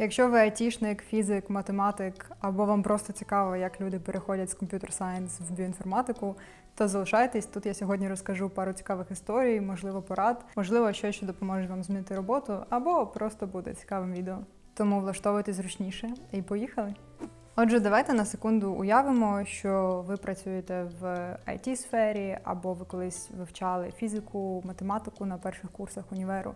Якщо ви айтішник, фізик, математик, або вам просто цікаво, як люди переходять з комп'ютер сайенс в біоінформатику, то залишайтесь. Тут я сьогодні розкажу пару цікавих історій, можливо, порад, можливо, щось, що допоможе вам змінити роботу, або просто буде цікавим відео. Тому влаштовуйтесь зручніше і поїхали. Отже, давайте на секунду уявимо, що ви працюєте в it сфері або ви колись вивчали фізику, математику на перших курсах універу.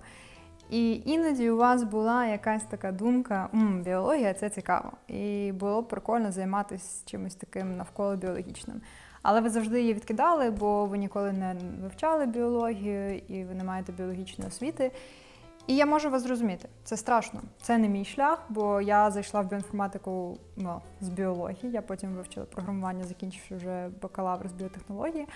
І іноді у вас була якась така думка, М, біологія це цікаво. І було б прикольно займатися чимось таким навколо біологічним. Але ви завжди її відкидали, бо ви ніколи не вивчали біологію і ви не маєте біологічної освіти. І я можу вас зрозуміти, це страшно. Це не мій шлях, бо я зайшла в біоінформатику ну, з біології. Я потім вивчила програмування, закінчивши вже бакалавр з біотехнології.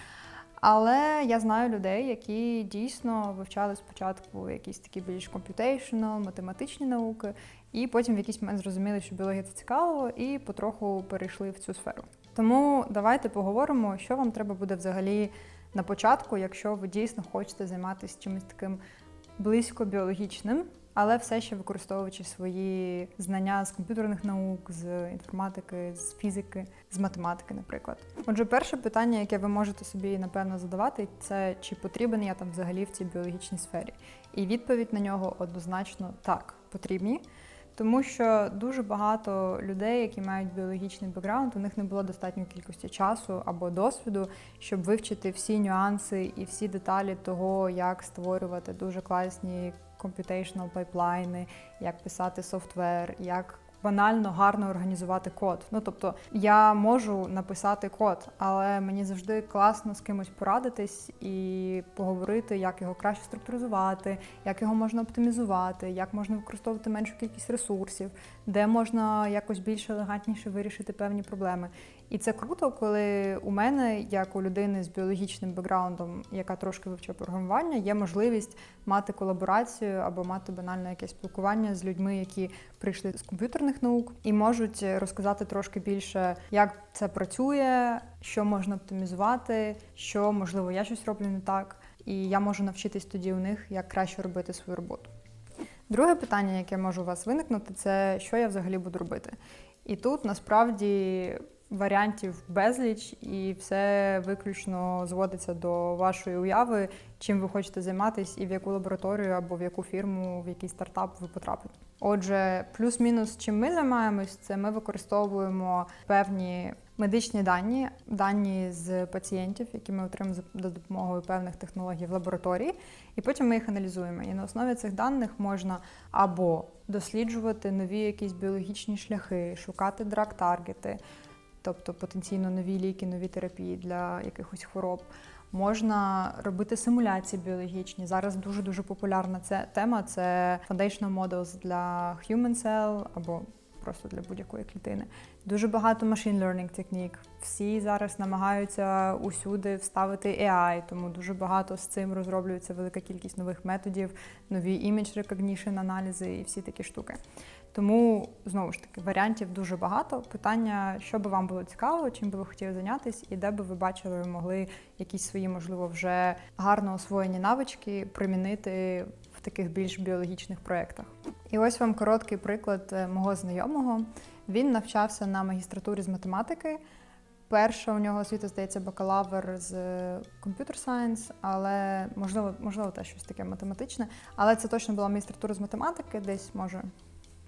Але я знаю людей, які дійсно вивчали спочатку якісь такі більш computational, математичні науки, і потім в якийсь момент зрозуміли, що біологія це цікаво, і потроху перейшли в цю сферу. Тому давайте поговоримо, що вам треба буде взагалі на початку, якщо ви дійсно хочете займатися чимось таким близько біологічним, але все ще використовуючи свої знання з комп'ютерних наук, з інформатики, з фізики, з математики, наприклад. Отже, перше питання, яке ви можете собі напевно задавати, це чи потрібен я там взагалі в цій біологічній сфері? І відповідь на нього однозначно так, потрібні. Тому що дуже багато людей, які мають біологічний бекграунд, у них не було достатньої кількості часу або досвіду, щоб вивчити всі нюанси і всі деталі того, як створювати дуже класні computational пайплайни, як писати софтвер, як банально гарно організувати код. Ну тобто я можу написати код, але мені завжди класно з кимось порадитись і поговорити, як його краще структуризувати, як його можна оптимізувати, як можна використовувати меншу кількість ресурсів, де можна якось більш елегантніше вирішити певні проблеми. І це круто, коли у мене, як у людини з біологічним бекграундом, яка трошки вивчила програмування, є можливість мати колаборацію або мати банальне якесь спілкування з людьми, які прийшли з комп'ютерних наук, і можуть розказати трошки більше, як це працює, що можна оптимізувати, що можливо я щось роблю не так, і я можу навчитись тоді у них, як краще робити свою роботу. Друге питання, яке може у вас виникнути, це що я взагалі буду робити. І тут насправді варіантів безліч, і все виключно зводиться до вашої уяви, чим ви хочете займатися, і в яку лабораторію або в яку фірму, в який стартап ви потрапите. Отже, плюс-мінус, чим ми займаємось, це ми використовуємо певні медичні дані, дані з пацієнтів, які ми отримуємо за допомогою певних технологій в лабораторії, і потім ми їх аналізуємо. І на основі цих даних можна або досліджувати нові якісь біологічні шляхи, шукати драг-таргети, тобто потенційно нові ліки, нові терапії для якихось хвороб. Можна робити симуляції біологічні. Зараз дуже дуже популярна ця тема. Це foundational models для human cell або просто для будь-якої клітини. Дуже багато machine learning технік. Всі зараз намагаються усюди вставити AI, тому дуже багато з цим розроблюється велика кількість нових методів, нові image recognition аналізи і всі такі штуки. Тому знову ж таки варіантів дуже багато. Питання, що би вам було цікаво, чим би ви хотіли зайнятися, і де би ви бачили, могли якісь свої, можливо, вже гарно освоєні навички примінити в таких більш біологічних проєктах. І ось вам короткий приклад е, мого знайомого. Він навчався на магістратурі з математики. Перша у нього освіта, здається, бакалавр з комп'ютер сайенс, але можливо, можливо, теж щось таке математичне. Але це точно була магістратура з математики, десь може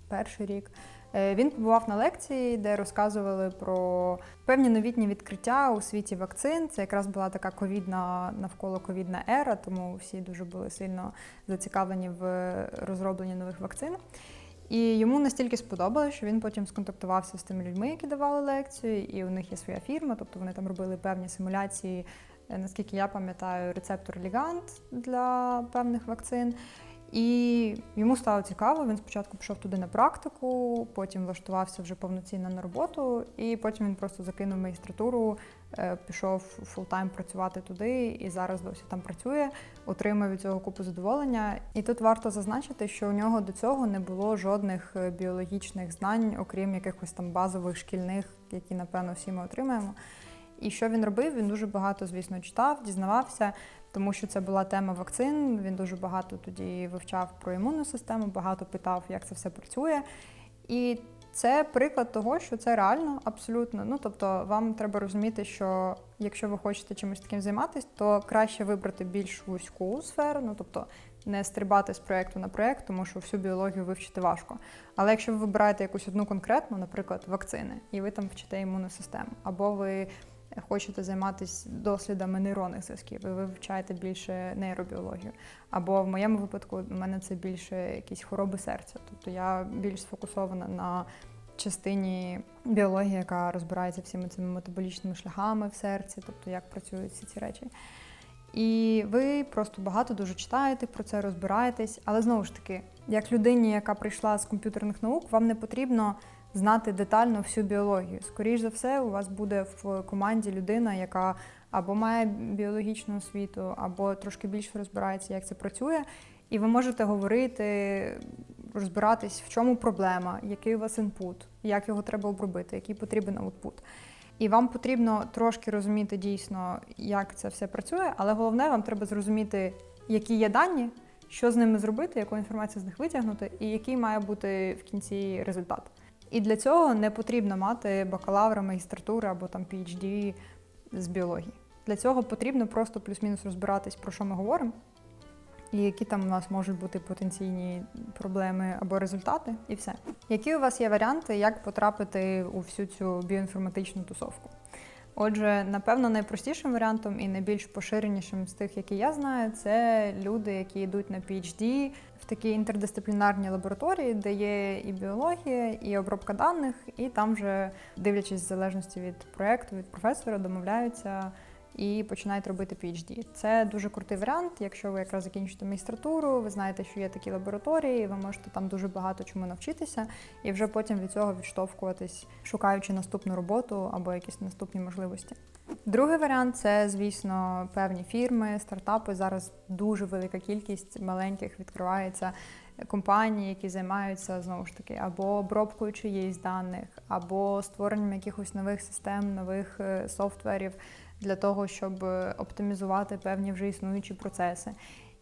перший рік. Е, Він побував на лекції, де розказували про певні новітні відкриття у світі вакцин. Це якраз була така ковідна навколо ковідна ера, тому всі дуже були сильно зацікавлені в розробленні нових вакцин. І йому настільки сподобалося, що він потім сконтактувався з тими людьми, які давали лекцію, і у них є своя фірма, тобто вони там робили певні симуляції, е, наскільки я пам'ятаю, рецептор лігант для певних вакцин. І йому стало цікаво. Він спочатку пішов туди на практику, потім влаштувався вже повноцінно на роботу, і потім він просто закинув магістратуру, е, пішов фултайм працювати туди, і зараз досі там працює, отримує від цього купу задоволення. І тут варто зазначити, що у нього до цього не було жодних е, біологічних знань, окрім якихось там базових шкільних, які напевно всі ми отримаємо. І що він робив? Він дуже багато, звісно, читав, дізнавався тому що це була тема вакцин. Він дуже багато тоді вивчав про імунну систему, багато питав, як це все працює. І це приклад того, що це реально абсолютно. Ну тобто, вам треба розуміти, що якщо ви хочете чимось таким займатися, то краще вибрати більш вузьку сферу, ну тобто не стрибати з проєкту на проєкт, тому що всю біологію вивчити важко. Але якщо ви вибираєте якусь одну конкретну, наприклад, вакцини, і ви там вчите імунну систему, або ви хочете займатися дослідами нейронних зв'язків, і ви вивчаєте більше нейробіологію. Або в моєму випадку в мене це більше якісь хвороби серця. Тобто я більш сфокусована на частині біології, яка розбирається всіми цими метаболічними шляхами в серці, тобто як працюють всі ці речі. І ви просто багато дуже читаєте про це, розбираєтесь. Але знову ж таки, як людині, яка прийшла з комп'ютерних наук, вам не потрібно знати детально всю біологію. Скоріше за все, у вас буде в команді людина, яка або має біологічну освіту, або трошки більше розбирається, як це працює. І ви можете говорити, розбиратись, в чому проблема, який у вас інпут, як його треба обробити, який потрібен аутпут. І вам потрібно трошки розуміти дійсно, як це все працює, але головне, вам треба зрозуміти, які є дані, що з ними зробити, яку інформацію з них витягнути, і який має бути в кінці результат. І для цього не потрібно мати бакалавра, магістратури або там PhD з біології. Для цього потрібно просто плюс-мінус розбиратись, про що ми говоримо, і які там у нас можуть бути потенційні проблеми або результати, і все. Які у вас є варіанти, як потрапити у всю цю біоінформатичну тусовку? Отже, напевно, найпростішим варіантом і найбільш поширенішим з тих, які я знаю, це люди, які йдуть на PhD в такі інтердисциплінарні лабораторії, де є і біологія, і обробка даних, і там вже, дивлячись в залежності від проєкту, від професора, домовляються і починають робити PhD. Це дуже крутий варіант. Якщо ви якраз закінчите магістратуру, ви знаєте, що є такі лабораторії, ви можете там дуже багато чому навчитися, і вже потім від цього відштовхуватись, шукаючи наступну роботу або якісь наступні можливості. Другий варіант це, звісно, певні фірми, стартапи. Зараз дуже велика кількість маленьких відкривається. Компанії, які займаються знову ж таки або обробкою чиїсь даних, або створенням якихось нових систем, нових е, софтверів для того, щоб оптимізувати певні вже існуючі процеси.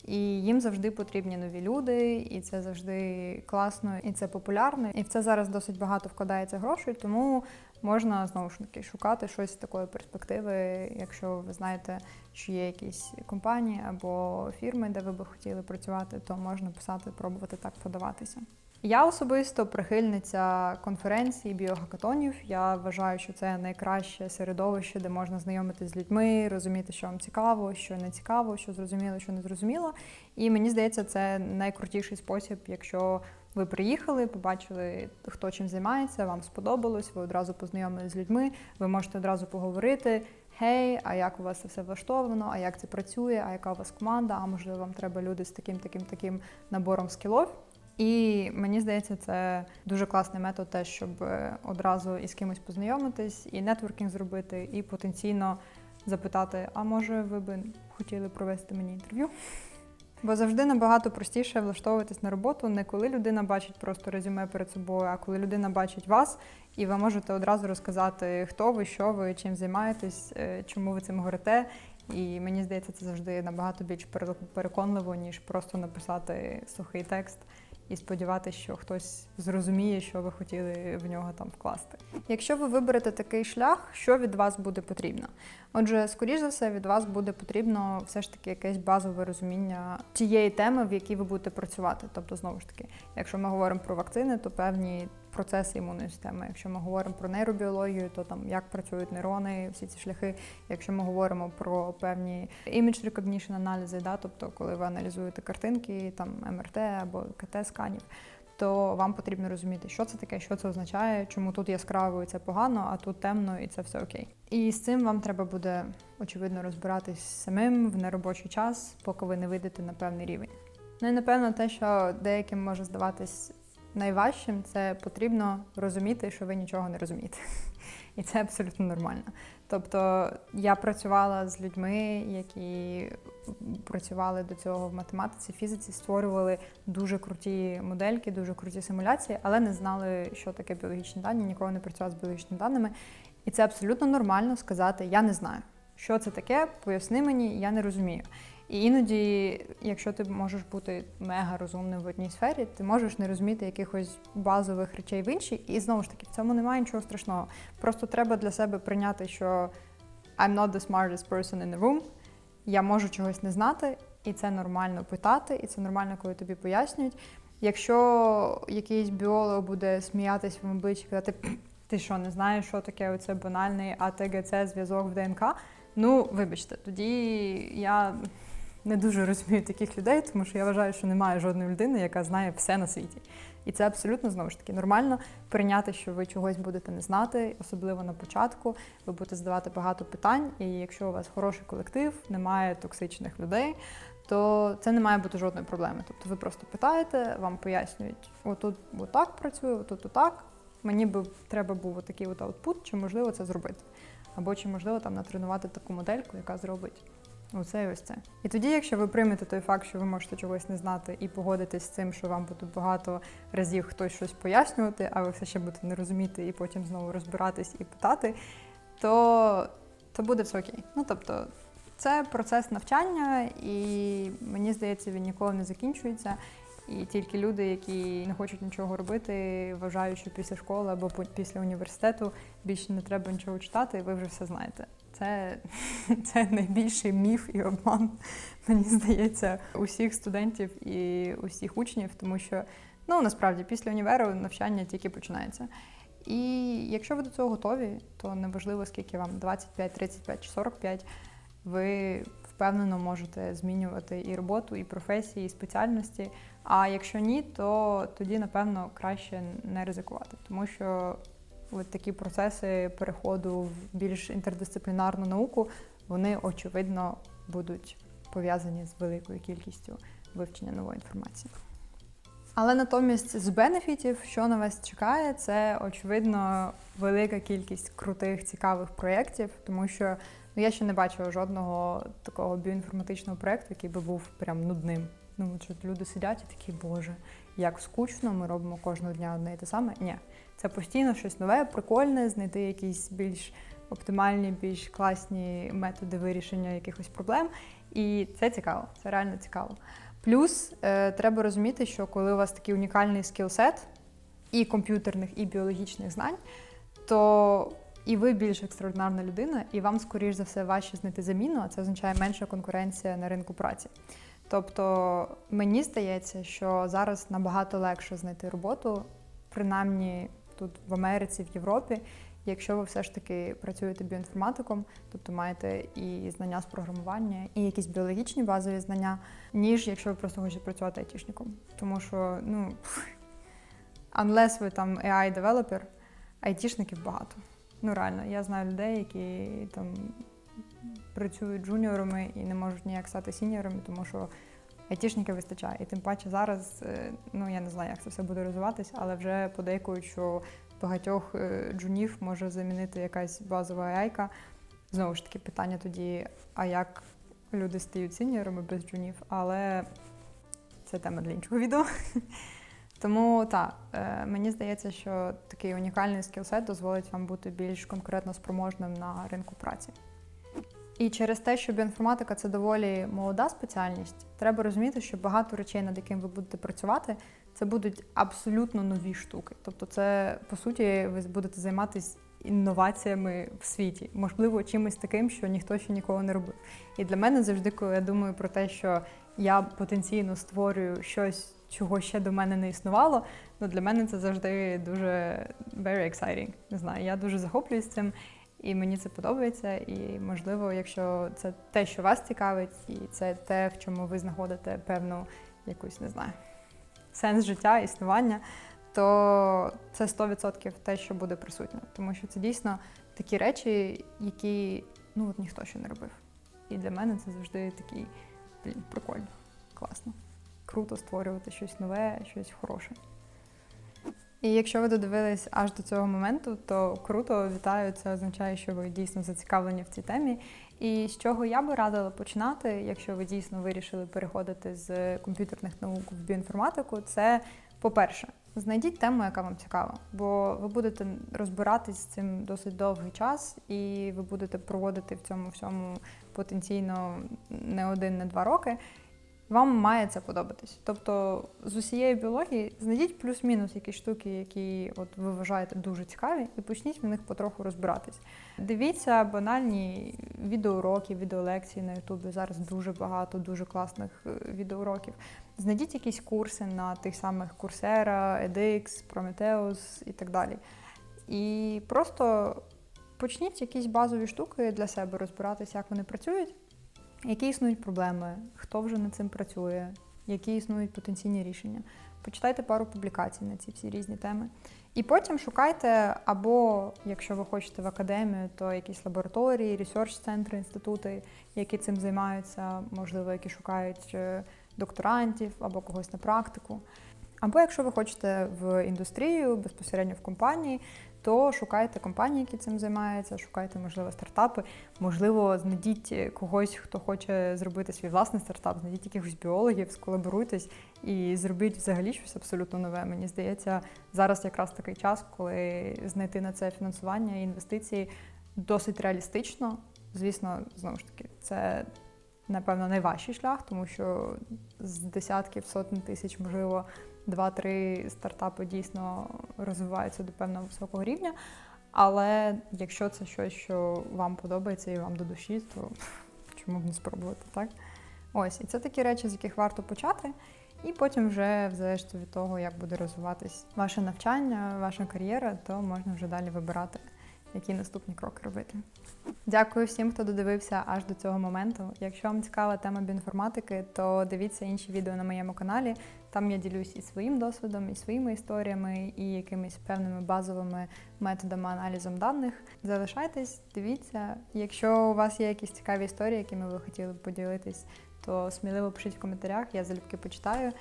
І їм завжди потрібні нові люди, і це завжди класно, і це популярно. І в це зараз досить багато вкладається грошей, тому можна знову ж таки шукати щось з такої перспективи, якщо ви знаєте, що є якісь компанії або фірми, де ви би хотіли працювати, то можна писати, пробувати так подаватися. Я особисто прихильниця конференцій, біогакатонів. Я вважаю, що це найкраще середовище, де можна знайомитися з людьми, розуміти, що вам цікаво, що не цікаво, що зрозуміло, що не зрозуміло. І мені здається, це найкрутіший спосіб, якщо ви приїхали, побачили, хто чим займається, вам сподобалось, ви одразу познайомилися з людьми, ви можете одразу поговорити. Гей, а як у вас це все влаштовано, а як це працює, а яка у вас команда, а можливо, вам треба люди з таким таким таким набором скілов. І мені здається, це дуже класний метод, теж, щоб е, одразу із кимось познайомитись, і нетворкінг зробити, і потенційно запитати: а може ви би хотіли провести мені інтерв'ю? Бо завжди набагато простіше влаштовуватись на роботу, не коли людина бачить просто резюме перед собою, а коли людина бачить вас, і ви можете одразу розказати, хто ви, що ви, чим займаєтесь, е, чому ви цим говорите. І мені здається, це завжди набагато більш переконливо, ніж просто написати сухий текст і сподіватися, що хтось зрозуміє, що ви хотіли в нього там вкласти. Якщо ви виберете такий шлях, що від вас буде потрібно? Отже, скоріш за все, від вас буде потрібно все ж таки якесь базове розуміння тієї теми, в якій ви будете працювати. Тобто, знову ж таки, якщо ми говоримо про вакцини, то певні процеси імунної системи. Якщо ми говоримо про нейробіологію, то там як працюють нейрони, всі ці шляхи. Якщо ми говоримо про певні image recognition аналізи, да, тобто коли ви аналізуєте картинки, там МРТ або КТ-сканів. То вам потрібно розуміти, що це таке, що це означає, чому тут яскраво і це погано, а тут темно і це все окей. І з цим вам треба буде очевидно розбиратись самим в неробочий час, поки ви не вийдете на певний рівень. Ну і напевно, те, що деяким може здаватись найважчим це потрібно розуміти, що ви нічого не розумієте. І це абсолютно нормально. Тобто я працювала з людьми, які працювали до цього в математиці, фізиці, створювали дуже круті модельки, дуже круті симуляції, але не знали, що таке біологічні дані, ніколи не працював з біологічними даними. І це абсолютно нормально сказати Я не знаю, що це таке, поясни мені, я не розумію. І іноді, якщо ти можеш бути мега розумним в одній сфері, ти можеш не розуміти якихось базових речей в іншій. І знову ж таки, в цьому немає нічого страшного. Просто треба для себе прийняти, що I'm not the smartest person in the room, я можу чогось не знати, і це нормально питати, і це нормально, коли тобі пояснюють. Якщо якийсь біолог буде сміятись в обличчі, казати, «Пф, ти що, не знаєш, що таке оце банальний АТГЦ зв'язок в ДНК? Ну, вибачте, тоді я не дуже розумію таких людей, тому що я вважаю, що немає жодної людини, яка знає все на світі. І це абсолютно знову ж таки нормально прийняти, що ви чогось будете не знати, особливо на початку. Ви будете задавати багато питань, і якщо у вас хороший колектив, немає токсичних людей, то це не має бути жодної проблеми. Тобто ви просто питаєте, вам пояснюють, отут отак працює, отут отак. Мені би треба був отакий от аутпут, чи можливо це зробити. Або чи можливо там натренувати таку модельку, яка зробить оце і ось це. І тоді, якщо ви приймете той факт, що ви можете чогось не знати, і погодитесь з цим, що вам буде багато разів хтось щось пояснювати, а ви все ще будете не розуміти і потім знову розбиратись і питати, то, то буде все окей. Ну тобто. Це процес навчання, і мені здається, він ніколи не закінчується. І тільки люди, які не хочуть нічого робити, вважають, що після школи або після університету більше не треба нічого читати, ви вже все знаєте. Це, це найбільший міф і обман, мені здається, усіх студентів і усіх учнів, тому що ну насправді після універу навчання тільки починається. І якщо ви до цього готові, то неважливо, скільки вам 25, 35 чи 45, ви впевнено можете змінювати і роботу, і професії, і спеціальності. А якщо ні, то тоді, напевно, краще не ризикувати, тому що от такі процеси переходу в більш інтердисциплінарну науку, вони очевидно будуть пов'язані з великою кількістю вивчення нової інформації. Але натомість з бенефітів, що на вас чекає, це очевидно велика кількість крутих цікавих проєктів, тому що ну, я ще не бачила жодного такого біоінформатичного проєкту, який би був прям нудним. Ну, що люди сидять і такі, боже, як скучно, ми робимо кожного дня одне і те саме. Ні, це постійно щось нове, прикольне, знайти якісь більш оптимальні, більш класні методи вирішення якихось проблем. І це цікаво, це реально цікаво. Плюс е, треба розуміти, що коли у вас такий унікальний скілсет і комп'ютерних, і біологічних знань, то і ви більш екстраординарна людина, і вам, скоріш за все, важче знайти заміну, а це означає менша конкуренція на ринку праці. Тобто мені здається, що зараз набагато легше знайти роботу, принаймні тут в Америці, в Європі, якщо ви все ж таки працюєте біоінформатиком, тобто маєте і знання з програмування, і якісь біологічні базові знання, ніж якщо ви просто хочете працювати айтішником. Тому що, ну, unless ви там AI-девелопер, айтішників багато. Ну реально, я знаю людей, які там працюють джуніорами і не можуть ніяк стати сіньорами, тому що айтішників вистачає. І тим паче зараз, е, ну я не знаю, як це все буде розвиватися, але вже подейкують, що багатьох е, джунів може замінити якась базова яйка. Знову ж таки, питання тоді, а як люди стають сіньорами без джунів, але це тема для іншого відео. Тому так, е, мені здається, що такий унікальний скілсет дозволить вам бути більш конкурентно спроможним на ринку праці. І через те, що біоінформатика це доволі молода спеціальність, треба розуміти, що багато речей, над якими ви будете працювати, це будуть абсолютно нові штуки. Тобто, це по суті ви будете займатися інноваціями в світі, можливо, чимось таким, що ніхто ще ніколи не робив. І для мене завжди, коли я думаю про те, що я потенційно створюю щось, чого ще до мене не існувало, ну для мене це завжди дуже very exciting. Не знаю, я дуже захоплююсь цим. І мені це подобається, і можливо, якщо це те, що вас цікавить, і це те, в чому ви знаходите певну якусь, не знаю, сенс життя, існування, то це 100% те, що буде присутнє. Тому що це дійсно такі речі, які ну от ніхто ще не робив. І для мене це завжди такий, блін, прикольно, класно. Круто створювати щось нове, щось хороше. І якщо ви додивились аж до цього моменту, то круто вітаю. Це означає, що ви дійсно зацікавлені в цій темі. І з чого я би радила починати, якщо ви дійсно вирішили переходити з комп'ютерних наук в біоінформатику, це по-перше, Знайдіть тему, яка вам цікава, бо ви будете розбиратись з цим досить довгий час, і ви будете проводити в цьому всьому потенційно не один, не два роки. Вам має це подобатись. Тобто з усієї біології знайдіть плюс-мінус якісь штуки, які от ви вважаєте дуже цікаві, і почніть в них потроху розбиратись. Дивіться банальні відеоуроки, відеолекції на Ютубі. Зараз дуже багато дуже класних е, відеоуроків. Знайдіть якісь курси на тих самих Coursera, edX, Prometheus і так далі. І просто почніть якісь базові штуки для себе розбиратися, як вони працюють. Які існують проблеми, хто вже над цим працює, які існують потенційні рішення. Почитайте пару публікацій на ці всі різні теми. І потім шукайте, або якщо ви хочете в академію, то якісь лабораторії, ресерч-центри, інститути, які цим займаються, можливо, які шукають е, докторантів або когось на практику. Або якщо ви хочете в індустрію, безпосередньо в компанії, то шукайте компанії, які цим займаються, шукайте, можливо, стартапи. Можливо, знайдіть когось, хто хоче зробити свій власний стартап, знайдіть якихось біологів, сколаборуйтесь і зробіть взагалі щось абсолютно нове. Мені здається, зараз якраз такий час, коли знайти на це фінансування і інвестиції досить реалістично. Звісно, знову ж таки, це напевно найважчий шлях, тому що з десятків сотень тисяч, можливо, два-три стартапи дійсно розвиваються до певного високого рівня. Але якщо це щось, що вам подобається і вам до душі, то чому б не спробувати, так? Ось, і це такі речі, з яких варто почати. І потім, вже, в залежності від того, як буде розвиватись ваше навчання, ваша кар'єра, то можна вже далі вибирати, які наступні кроки робити. Дякую всім, хто додивився аж до цього моменту. Якщо вам цікава тема біоінформатики, то дивіться інші відео на моєму каналі. Там я ділюсь і своїм досвідом, і своїми історіями, і якимись певними базовими методами аналізом даних. Залишайтесь, дивіться. Якщо у вас є якісь цікаві історії, якими ви хотіли б поділитись, то сміливо пишіть в коментарях, я залюбки почитаю.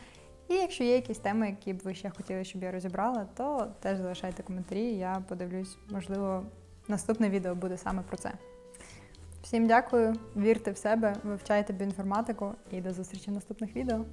І якщо є якісь теми, які б ви ще хотіли, щоб я розібрала, то теж залишайте коментарі, я подивлюсь, можливо, наступне відео буде саме про це. Всім дякую, вірте в себе, вивчайте біоінформатику і до зустрічі в наступних відео.